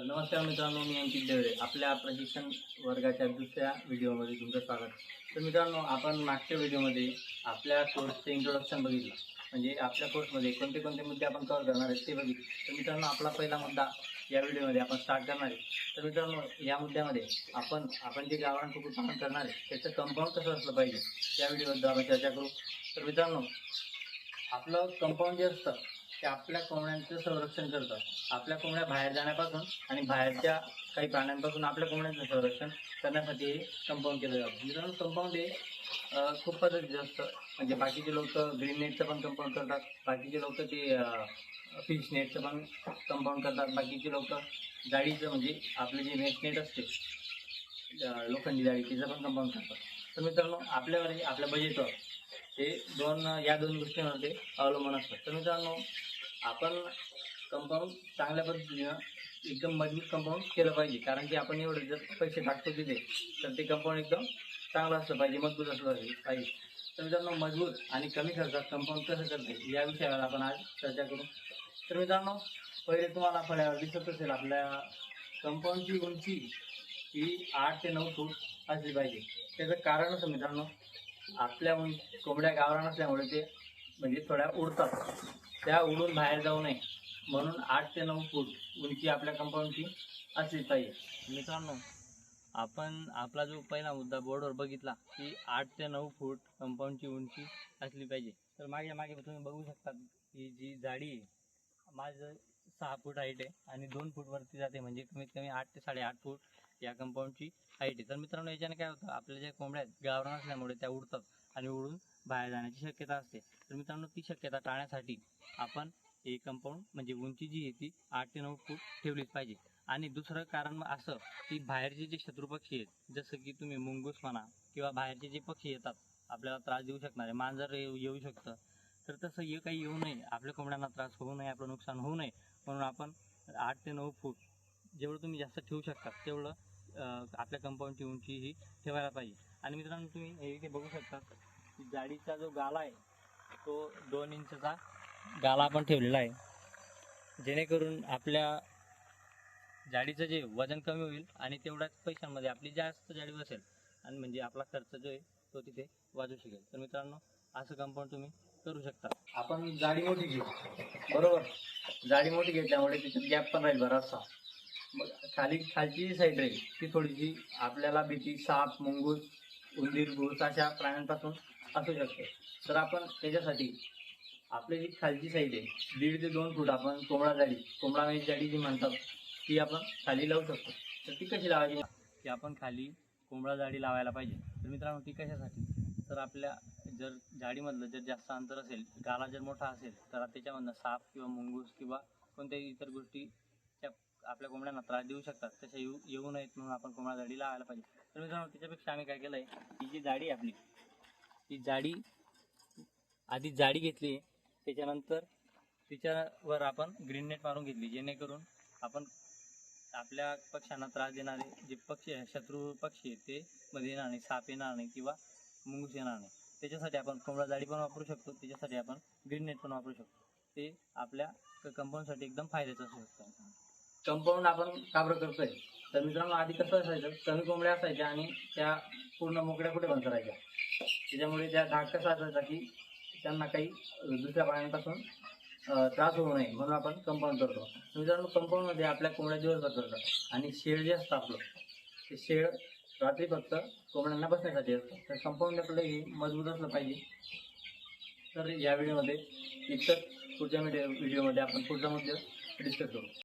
तर नमस्कार मित्रांनो मी अंकित देवरे. आपल्या प्रशिक्षण वर्गाच्या दुसऱ्या व्हिडिओमध्ये तुमचं स्वागत. तर मित्रांनो आपण मागच्या व्हिडिओमध्ये आपल्या कोर्सचं इंट्रोडक्शन बघितलं. म्हणजे आपल्या कोर्समध्ये कोणते कोणते मुद्दे आपण कवर करणार आहेत ते बघितले. तर मित्रांनो आपला पहिला मुद्दा या व्हिडिओमध्ये आपण स्टार्ट करणार आहे. तर मित्रांनो या मुद्द्यामध्ये आपण आपण जे गावरान कुक्कुटपालन करणार आहे त्याचं कंपाऊंड कसं असलं पाहिजे या व्हिडिओबद्दल आपण चर्चा करू. तर मित्रांनो आपलं कंपाऊंड जे असतं ते आपल्या कोंबड्यांचं संरक्षण करतात. आपल्या कोंबड्या बाहेर जाण्यापासून आणि बाहेरच्या काही प्राण्यांपासून आपल्या कोंबड्यांचं संरक्षण करण्यासाठी हे कंपाऊंड केलं जातं. म्हणजे मित्रांनो कंपाऊंड हे खूपच खूप म्हणजे बाकीचे लोक ग्रीन नेटचं पण कंपाऊंड करतात. बाकीचे लोक ते फिश नेटचं पण कंपाऊंड करतात. बाकीचे लोक जाळीचं म्हणजे आपले जे नेट नेट असते लोखंडी जाळी तिचं पण कंपाऊंड करतात. तर मित्रांनो आपल्यावर आपल्या बजेटवर हे दोन या दोन गोष्टींमध्ये अवलंबून असतं तर मित्रांनो आपण कंपाऊंड चांगल्या पद्धतीनं एकदम मजबूत कंपाऊंड केलं पाहिजे. कारण की आपण एवढे जर पैसे टाकतो तिथे तर ते कंपाऊंड एकदम चांगलं असलं पाहिजे मजबूत असलं पाहिजे. पाहिजे तर मित्रांनो मजबूत आणि कमी खर्चात कंपाऊंड कसं करते या विषयावर आपण आज चर्चा करू. तर मित्रांनो पहिले तुम्हाला फळ्यावर दिसत असेल आपल्या कंपाऊंडची उंची ही आठ ते नऊ फूट असली पाहिजे. त्याचं कारण असं मित्रांनो आपल्या कोंबड्या गावरान असल्यामुळे ते म्हणजे थोड्या उडतात. त्या उडून बाहेर जाऊ नये. म्हणून आठ ते नऊ फूट उंची आपल्या कंपाऊंडची असली पाहिजे मित्रांनो आपण आपला जो पहिला मुद्दा बोर्डवर बघितला की आठ ते नऊ फूट कंपाऊंडची उंची असली पाहिजे. तर मागे मागे तुम्ही बघू शकता ही जी जाडी आहे माझं सहा फूट हाईट आहे आणि दोन फूट वरती जाते म्हणजे कमीत कमी आठ ते साडेआठ फूट या कंपाऊंडची हाईट आहे. तर मित्रांनो याच्याने काय होतं आपल्या ज्या कोंबड्या आहेत, गावरान असल्यामुळे त्या उडतात आणि उडून बाहेर जाण्याची शक्यता असते. तर मित्रांनो ती शक्यता टाळण्यासाठी आपण हे कंपाऊंड म्हणजे उंची जी आहे ती आठ ते नऊ फूट ठेवलीच पाहिजे. आणि दुसरं कारण असं की बाहेरचे जे शत्रू पक्षी आहेत जसं की तुम्ही मुंगूस म्हणा किंवा बाहेरचे जे पक्षी येतात आपल्याला त्रास देऊ शकणारे मांजर येऊ शकतं. तर तसं हे काही येऊ नये. आपल्या कोंबड्यांना त्रास होऊ नये आपलं नुकसान होऊ नये. म्हणून आपण आठ ते नऊ फूट जेवढं तुम्ही जास्त ठेवू शकता तेवढं आपल्या कंपाऊंडची उंची ही ठेवायला पाहिजे. आणि मित्रांनो तुम्ही हे इथे बघू शकता की जाडीचा जो गाला आहे तो दोन इंचचा गाला आपण ठेवलेला आहे. जेणेकरून आपल्या जाडीचं जे वजन कमी होईल आणि तेवढ्याच पैशांमध्ये आपली जास्त जाडी बसेल. आणि म्हणजे आपला खर्च जो आहे तो तिथे वाजू शकेल. तर मित्रांनो असं कंपाऊंड तुम्ही करू शकता आपण जाडी मोठी घेऊ. बरोबर? जाडी मोठी घेतल्यामुळे तिच्यात गॅप पण राहील बराचसा. मग खाली खालची जी साईड राहील ती थोडीशी आपल्याला भीती साप मुंगूस उंदीर घुस अशा प्राण्यांपासून असू शकते. तर आपण त्याच्यासाठी आपली जी खालची साईड आहे दीड ते दोन फूट आपण कोंबडा जाडी कोंबडा म्हणजे जाडी जी म्हणतात ती आपण खाली लावू शकतो. तर ती कशी लावायची? की आपण खाली कोंबडा जाडी लावायला पाहिजे. तर मित्रांनो ती कशासाठी? तर आपल्या जर झाडीमधलं जर जास्त अंतर असेल गाला जर मोठा असेल तर त्याच्यामधनं साप किंवा मुंगूस किंवा कोणत्याही इतर गोष्टी त्या आपल्या कोंबड्यांना त्रास देऊ शकतात. तशा येऊ येऊ नयेत म्हणून आपण कोंबडा जाडी लावायला पाहिजे. तर मित्रांनो त्याच्यापेक्षा आम्ही काय केलं आहे ही जी जाडी आहे आपली ती जाडी आधी जाडी घेतली त्याच्यानंतर तिच्यावर आपण ग्रीन नेट मारून घेतली जेणेकरून आपण आपल्या पक्ष्यांना त्रास देणारे जे पक्षी आहे शत्रू पक्षी आहेत ते मध्ये येणार नाही साप येणार नाही किंवा मुंगूस येणार नाही. त्याच्यासाठी आपण कोंबडा जाळी पण वापरू शकतो त्याच्यासाठी आपण ग्रीन नेट पण वापरू शकतो. ते आपल्या कंपाऊंडसाठी एकदम फायद्याचं असू शकतं. कंपाऊंड आपण का बरं करतोय? तर मित्रांनो आधी कसं असायचं? कमी कोंबड्या असायच्या आणि त्या पूर्ण मोकड्या कुठे बंद करायच्या त्याच्यामुळे त्या धाक कसा असायचा की त्यांना काही दुसऱ्या प्राण्यांपासून त्रास होऊ नये म्हणून आपण कंपाऊंड करतो. मित्रांनो कंपाऊंडमध्ये आपल्या कोंबड्या दिवसभर करतात आणि शेळ जे असतं आपलं ते शेळ रात्री फक्त कोंबड्यांना बसण्यासाठी असतं. तर कंपाऊंड आपलं हे मजबूत असलं पाहिजे. तर या व्हिडिओमध्ये इतर पुढच्या व्हिडिओ व्हिडिओमध्ये आपण पुढचा मुद्दा डिस्कस करू.